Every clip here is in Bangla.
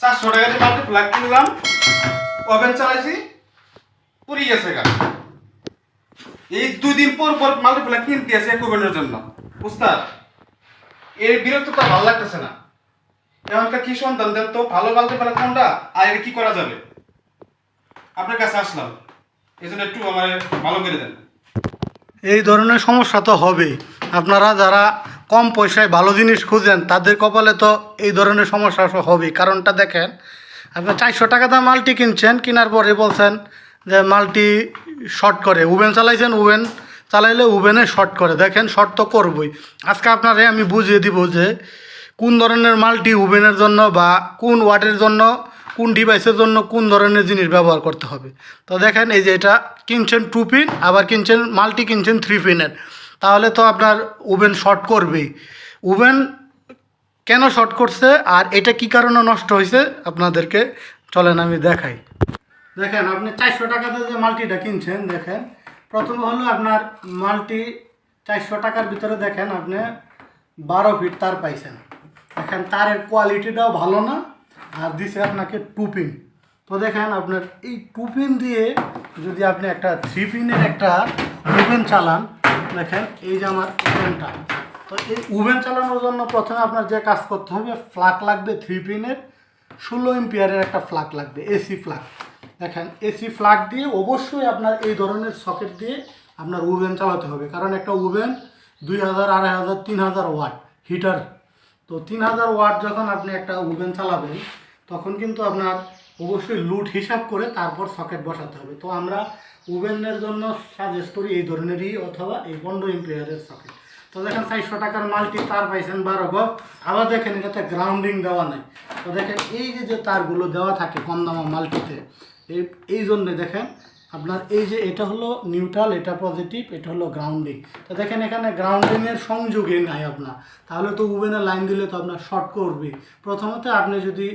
চারশো টাকা দিয়ে মাল্টি ফ্ল্যাগ কিনলাম। ওভেন চালাইছি পুরি গেছে গা। এই দুই দিন পর পর মাল্টি ফ্ল্যাগ কিনতে আছে ওভেনের জন্য। উস্তাদ এই বিরক্তটা ভালো লাগতেছে না। এমনটা কি সন্তান দেন তো, ভালো মাল্টি ফ্ল্যাগ কোনটা, আর এটা কি করা যাবে? আপনার কাছে আসলাম। এই জন্য একটু আমার ভালো করে দেন। এই ধরনের সমস্যা তো হবেই। আপনারা যারা কম পয়সায় ভালো জিনিস খুঁজেন, তাদের কপালে তো এই ধরনের সমস্যা হবেই। কারণটা দেখেন, আপনি চারশো টাকা দাম মাল্টি কিনছেন, কেনার পরে বলছেন যে মাল্টি শর্ট করে, ওভেন চালাইছেন, ওভেন চালাইলে ওভেনে শর্ট করে। দেখেন, শর্ট তো করবই। আজকে আপনারে আমি বুঝিয়ে দিব যে কোন ধরনের মাল্টি ওভেনের জন্য বা কোন ওয়াটের জন্য, কোন ডিভাইসের জন্য কোন ধরনের জিনিস ব্যবহার করতে হবে। তো দেখেন, এই যে এটা কিনছেন টু পিন, আবার কিনছেন, মাল্টি কিনছেন থ্রি পিনের। তাহলে তো আপনার ওভেন শর্ট করবেই ওভেন কেন শর্ট করছে আর এটা কি কারণে নষ্ট হয়েছে আপনাদেরকে? চলেন আমি দেখাই। দেখেন, আপনি চারশো টাকাতে যে মাল্টিটা কিনছেন, দেখেন, প্রথম হলো আপনার মাল্টি চারশো টাকার ভিতরে দেখেন আপনি বারো ফিট তার পাইছেন। দেখেন, তারের কোয়ালিটিটাও ভালো না, আর দিছে আপনাকে টু পিন। তো দেখেন, আপনার এই টু পিন দিয়ে যদি আপনি একটা থ্রি পিনের একটা ওভেন চালান দেখেন, এই যে আমার ওভেনটা। তো এই ওভেন চালানোর জন্য প্রথমে আপনার যে কাজ করতে হবে, ফ্লাক লাগবে থ্রি পিনের ষোলো এম্পিয়ারের একটা ফ্লাক লাগবে এসি ফ্লাক। দেখেন এসি ফ্লাক দিয়ে অবশ্যই আপনার এই ধরনের সকেট দিয়ে আপনার ওভেন চালাতে হবে। কারণ একটা ওভেন দুই হাজার, আড়াই হাজার, তিন হাজার ওয়াট হিটার। তো তিন হাজার ওয়াট যখন আপনি একটা ওভেন চালাবেন, তখন কিন্তু আপনার অবশ্যই লুট হিসাব করে তারপর সকেট বসাতে হবে। তো আমরা ওভেনের জন্য সাজেস্ট করি এই ধরনেরই অথবা এই পনেরো এম্পিয়ারের সকেট তো দেখেন চারশো টাকার মাল্টি তার পাইছেন বারো গজ। আবার দেখেন এটাতে গ্রাউন্ডিং দেওয়া নাই। তো দেখেন এই যে যে তারগুলো দেওয়া থাকে কম দামা মাল্টিতে, এই এই জন্যে দেখেন আপনার এই যে এটা হলো নিউট্রাল এটা পজিটিভ এটা হলো গ্রাউন্ডিং তো দেখেন এখানে গ্রাউন্ডিংয়ের সংযোগই নাই আপনার। তাহলে তো ওভেনে লাইন দিলে তো আপনার শর্ট করবে প্রথমত আপনি যদি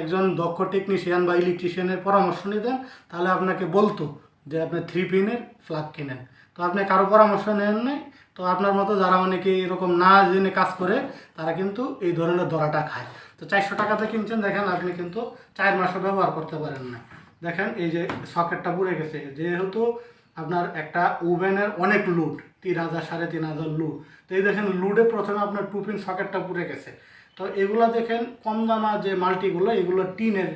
একজন দক্ষ টেকনিশিয়ান বা ইলেকট্রিশিয়ানের পরামর্শ নিতেন, তাহলে আপনাকে বলতো যে আপনি থ্রি পিনের ফ্লাগ কিনেন। তো আপনি কারও পরামর্শ নেন নাই, তো আপনার মতো যারা অনেকে এরকম না জেনে কাজ করে, তারা কিন্তু এই ধরনের দরাটা খায়। তো চারশো টাকাতে কিনছেন, দেখেন আপনি কিন্তু চার মাসও ব্যবহার করতে পারেন না। দেখেন এই যে সকেটটা পুড়ে গেছে। যেহেতু আপনার একটা ওভেনের অনেক লুড তিন হাজার, সাড়ে তিন হাজার লুড তো এই দেখেন লুডে প্রথমে আপনার টু পিন সকেটটা পুড়ে গেছে। তো এগুলো দেখেন কম দামা যে মাল্টিগুলো, এগুলো টিনের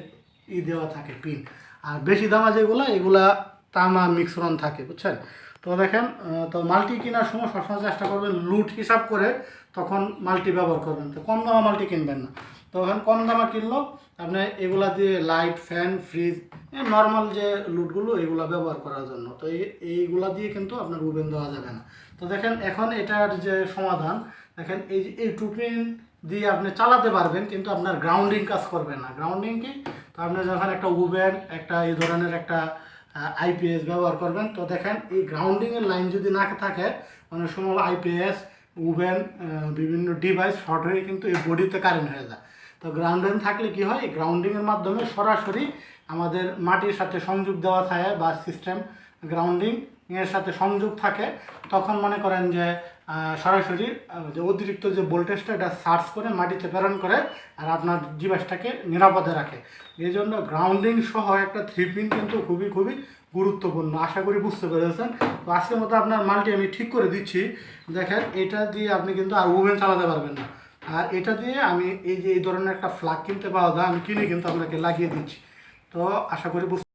ই দেওয়া থাকে পিন আর বেশি দামা যেগুলো, এগুলা তামা মিশ্রণ থাকে, বুঝছেন? তো দেখেন তো মাল্টি কেনার সময় সবসময় চেষ্টা করবেন লুট হিসাব করে তখন মাল্টি ব্যবহার করবেন। তো কম দামা মাল্টি কিনবেন না। তো এখন কম দামা কিনলো, আপনি এগুলা দিয়ে লাইট, ফ্যান, ফ্রিজ নর্মাল যে লুটগুলো, এগুলা ব্যবহার করার জন্য। তো এই, এইগুলা দিয়ে কিন্তু আপনার ওভেন দেওয়া যাবে না। তো দেখেন, এখন এটার যে সমাধান, দেখেন, এই যে, এই টুপিন দিয়ে আপনি চালাতে পারবেন, কিন্তু আপনার গ্রাউন্ডিং কাজ করবে না। গ্রাউন্ডিং কি? তো আপনি যখন একটা ওভেন একটা এই ধরনের একটা আইপিএস ব্যবহার করবেন। তো দেখেন, এই গ্রাউন্ডিংয়ের লাইন যদি না থাকে, অনেক সময় আইপিএস উভেন বিভিন্ন ডিভাইস শর্ট হয়ে কিন্তু এই বডিতে কারেন্ট হয়ে যায়। তো গ্রাউন্ডিং থাকলে কি হয়? গ্রাউন্ডিংয়ের মাধ্যমে সরাসরি আমাদের মাটির সাথে সংযোগ দেওয়া থাকে বা সিস্টেম গ্রাউন্ডিংয়ের সাথে সংযোগ থাকে। তখন মনে করেন যে সরাসরি যে অতিরিক্ত যে ভোল্টেজটা এটা সার্চ করে মাটিতে প্রেরণ করে আর আপনার ডিভাইসটাকে নিরাপদে রাখে। এই জন্য গ্রাউন্ডিং সহ একটা থ্রি পিন কিন্তু খুবই খুবই গুরুত্বপূর্ণ। আশা করি বুঝতে পেরেছেন। তো আজকের মতো আপনার মালটি আমি ঠিক করে দিচ্ছি। দেখেন, এটা দিয়ে আপনি কিন্তু আর ওভেন চালাতে পারবেন না। আর এটা দিয়ে আমি এই যে, এই ধরনের একটা ফ্লাগ কিনতে পাওয়া যায়, আমি কিনে কিন্তু আপনাকে লাগিয়ে দিচ্ছি। তো আশা করি বুঝতে